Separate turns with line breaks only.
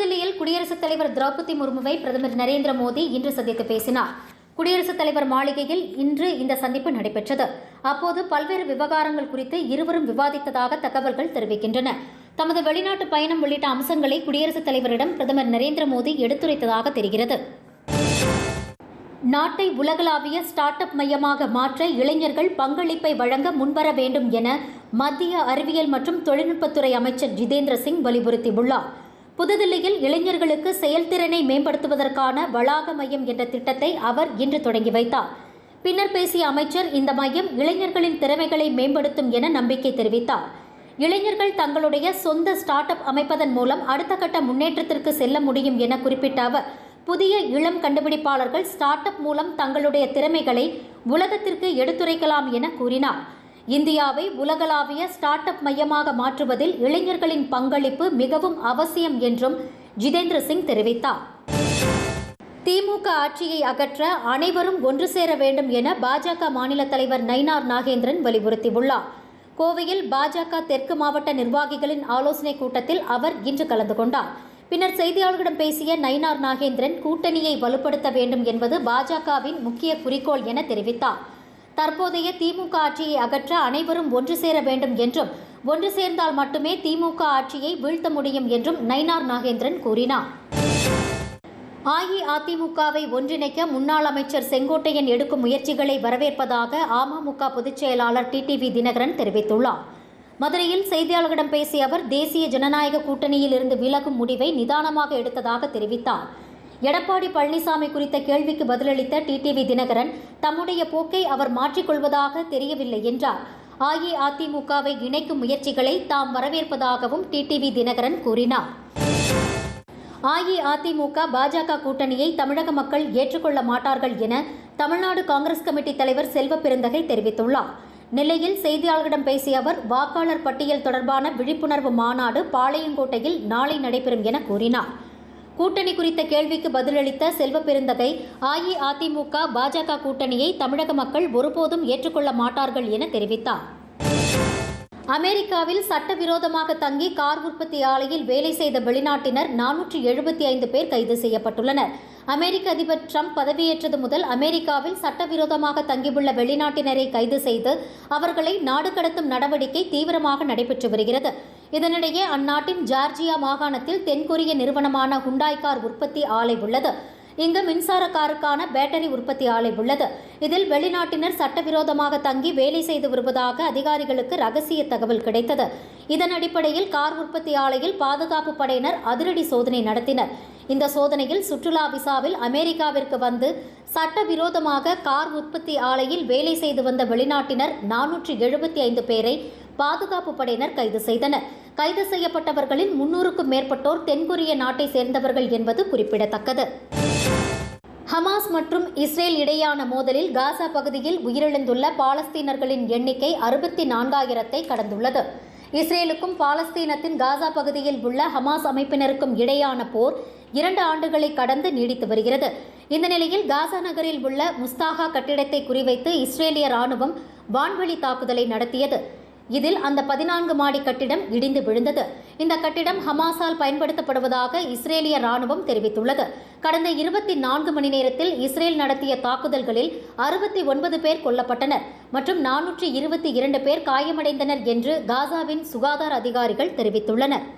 புதுதில்லியில் குடியரசுத் தலைவர் திரௌபதி முர்முவை பிரதமர் நரேந்திர மோடி இன்று சந்தித்து பேசினார் குடியரசுத் தலைவர் மாளிகையில் இன்று இந்த சந்திப்பு நடைபெற்றது அப்போது பல்வேறு விவகாரங்கள் குறித்து இருவரும் விவாதித்ததாக தகவல்கள் தெரிவிக்கின்றன தமது வெளிநாட்டு பயணம் உள்ளிட்ட அம்சங்களை குடியரசுத் தலைவரிடம் பிரதமர் நரேந்திர மோடி எடுத்துரைத்ததாக தெரிகிறது நாட்டை உலகளாவிய ஸ்டார்ட் அப் மையமாக மாற்ற இளைஞர்கள் பங்களிப்பை வழங்க முன்வர வேண்டும் என மத்திய அறிவியல் மற்றும் தொழில்நுட்பத்துறை அமைச்சர் ஜிதேந்திர சிங் வலியுறுத்தியுள்ளார் புதுதில்லியில் இளைஞர்களுக்கு செயல்திறனை மேம்படுத்துவதற்கான வளாக மையம் என்ற திட்டத்தை அவர் இன்று தொடங்கி வைத்தார் பின்னர் பேசிய அமைச்சர் இந்த மையம் இளைஞர்களின் திறமைகளை மேம்படுத்தும் என நம்பிக்கை தெரிவித்தார் இளைஞர்கள் தங்களுடைய சொந்த ஸ்டார்ட் அப் அமைப்பதன் மூலம் அடுத்த கட்ட முன்னேற்றத்திற்கு செல்ல முடியும் என குறிப்பிட்ட அவர் புதிய இளம் கண்டுபிடிப்பாளர்கள் ஸ்டார்ட் அப் மூலம் தங்களுடைய திறமைகளை உலகத்திற்கு எடுத்துரைக்கலாம் என கூறினார் இந்தியாவை உலகளாவிய ஸ்டார்ட் அப் மையமாக மாற்றுவதில் இளைஞர்களின் பங்களிப்பு மிகவும் அவசியம் என்றும் ஜிதேந்திர சிங் தெரிவித்தார் திமுக ஆட்சியை அகற்ற அனைவரும் ஒன்று சேர வேண்டும் என பாஜக மாநில தலைவர் நயினார் நாகேந்திரன் வலியுறுத்தியுள்ளார் கோவையில் பாஜக தெற்கு மாவட்ட நிர்வாகிகளின் ஆலோசனைக் கூட்டத்தில் அவர் இன்று கலந்து கொண்டார் பின்னர் செய்தியாளர்களிடம் பேசிய நயினார் நாகேந்திரன் கூட்டணியை வலுப்படுத்த வேண்டும் என்பது பாஜகவின் முக்கிய குறிக்கோள் என தெரிவித்தார் தற்போதைய திமுக ஆட்சியை அகற்ற அனைவரும் ஒன்று சேர வேண்டும் என்றும் ஒன்று சேர்ந்தால் மட்டுமே திமுக ஆட்சியை வீழ்த்த முடியும் என்றும் நயினார் நாகேந்திரன் கூறினார் அஇஅதிமுகவை ஒன்றிணைக்க முன்னாள் அமைச்சர் செங்கோட்டையன் எடுக்கும் முயற்சிகளை வரவேற்பதாக அமமுக பொதுச் செயலாளர் டிடிவி தினகரன் தெரிவித்துள்ளார் மதுரையில் செய்தியாளர்களிடம் பேசிய அவர் தேசிய ஜனநாயக கூட்டணியில் இருந்து விலகும் முடிவை நிதானமாக எடுத்ததாக தெரிவித்தார் எடப்பாடி பழனிசாமி குறித்த கேள்விக்கு பதிலளித்த டிடிவி தினகரன் தம்முடைய போக்கை அவர் மாற்றிக்கொள்வதாக தெரியவில்லை என்றார் அஇஅதிமுகவை இணைக்கும் முயற்சிகளை தாம் வரவேற்பதாகவும் டிடிவி தினகரன் கூறினார் அஇஅதிமுக பாஜக கூட்டணியை தமிழக மக்கள் ஏற்றுக்கொள்ள மாட்டார்கள் என தமிழ்நாடு காங்கிரஸ் கமிட்டி தலைவர் செல்வ பெருந்தகை தெரிவித்துள்ளார் நெல்லையில் செய்தியாளர்களிடம் பேசிய அவர் வாக்காளர் பட்டியல் தொடர்பான விழிப்புணர்வு மாநாடு பாளையங்கோட்டையில் நாளை நடைபெறும் என கூறினார் கூட்டணி குறித்த கேள்விக்கு பதிலளித்த செல்வ பெருந்தகை அஇஅதிமுக பாஜக கூட்டணியை தமிழக மக்கள் ஒருபோதும் ஏற்றுக்கொள்ள மாட்டார்கள் என தெரிவித்தார் அமெரிக்காவில் சட்டவிரோதமாக தங்கி கார் உற்பத்தி ஆலையில் வேலை செய்த வெளிநாட்டினர் நானூற்றி எழுபத்தி ஐந்து பேர் கைது செய்யப்பட்டுள்ளனர் அமெரிக்க அதிபர் ட்ரம்ப் பதவியேற்றது முதல் அமெரிக்காவில் சட்டவிரோதமாக தங்கியுள்ள வெளிநாட்டினரை கைது செய்து அவர்களை நாடு கடத்தும் நடவடிக்கை தீவிரமாக நடைபெற்று வருகிறது இதனிடையே அந்நாட்டின் ஜார்ஜியா மாகாணத்தில் தென்கொரிய நிறுவனமான ஹுண்டாய் கார் உற்பத்தி ஆலை உள்ளது இங்கு மின்சார காருக்கான பேட்டரி உற்பத்தி ஆலை உள்ளது இதில் வெளிநாட்டினர் சட்டவிரோதமாக தங்கி வேலை செய்து வருவதாக அதிகாரிகளுக்கு ரகசிய தகவல் கிடைத்தது இதன் அடிப்படையில் கார் உற்பத்தி ஆலையில் பாதுகாப்பு படையினர் அதிரடி சோதனை நடத்தினர் இந்த சோதனையில் சுற்றுலா விசாவில் அமெரிக்காவிற்கு வந்து சட்டவிரோதமாக கார் உற்பத்தி ஆலையில் வேலை செய்து வந்த வெளிநாட்டினர் நானூற்றி எழுபத்தி ஐந்து பேரை பாதுகாப்பு படையினர் கைது செய்தனர் கைது செய்யப்பட்டவர்களில் முன்னூறுக்கும் மேற்பட்டோர் தென்கொரிய நாட்டை சேர்ந்தவர்கள் என்பது குறிப்பிடத்தக்கது ஹமாஸ் மற்றும் இஸ்ரேல் இடையான மோதலில் காசா பகுதியில் உயிரிழந்துள்ள பாலஸ்தீனர்களின் எண்ணிக்கை அறுபத்தி நான்காயிரத்தை கடந்துள்ளது இஸ்ரேலுக்கும் பாலஸ்தீனத்தின் காசா பகுதியில் உள்ள ஹமாஸ் அமைப்பினருக்கும் இடையான போர் இரண்டு ஆண்டுகளை கடந்து நீடித்து வருகிறது இந்த நிலையில் காசா நகரில் உள்ள முஸ்தாகா கட்டிடத்தை குறிவைத்து இஸ்ரேலிய ராணுவம் வான்வழி தாக்குதலை நடத்தியது இதில் அந்த பதினான்கு மாடி கட்டிடம் இடிந்து விழுந்தது இந்த கட்டிடம் ஹமாஸால் பயன்படுத்தப்படுவதாக இஸ்ரேலிய ராணுவம் தெரிவித்துள்ளது கடந்த இருபத்தி நான்கு மணி நேரத்தில் இஸ்ரேல் நடத்திய தாக்குதல்களில் அறுபத்தி ஒன்பது பேர் கொல்லப்பட்டனர் மற்றும் நானூற்றி இருபத்தி இரண்டு பேர் காயமடைந்தனர் என்று காசாவின் சுகாதார அதிகாரிகள் தெரிவித்துள்ளனர்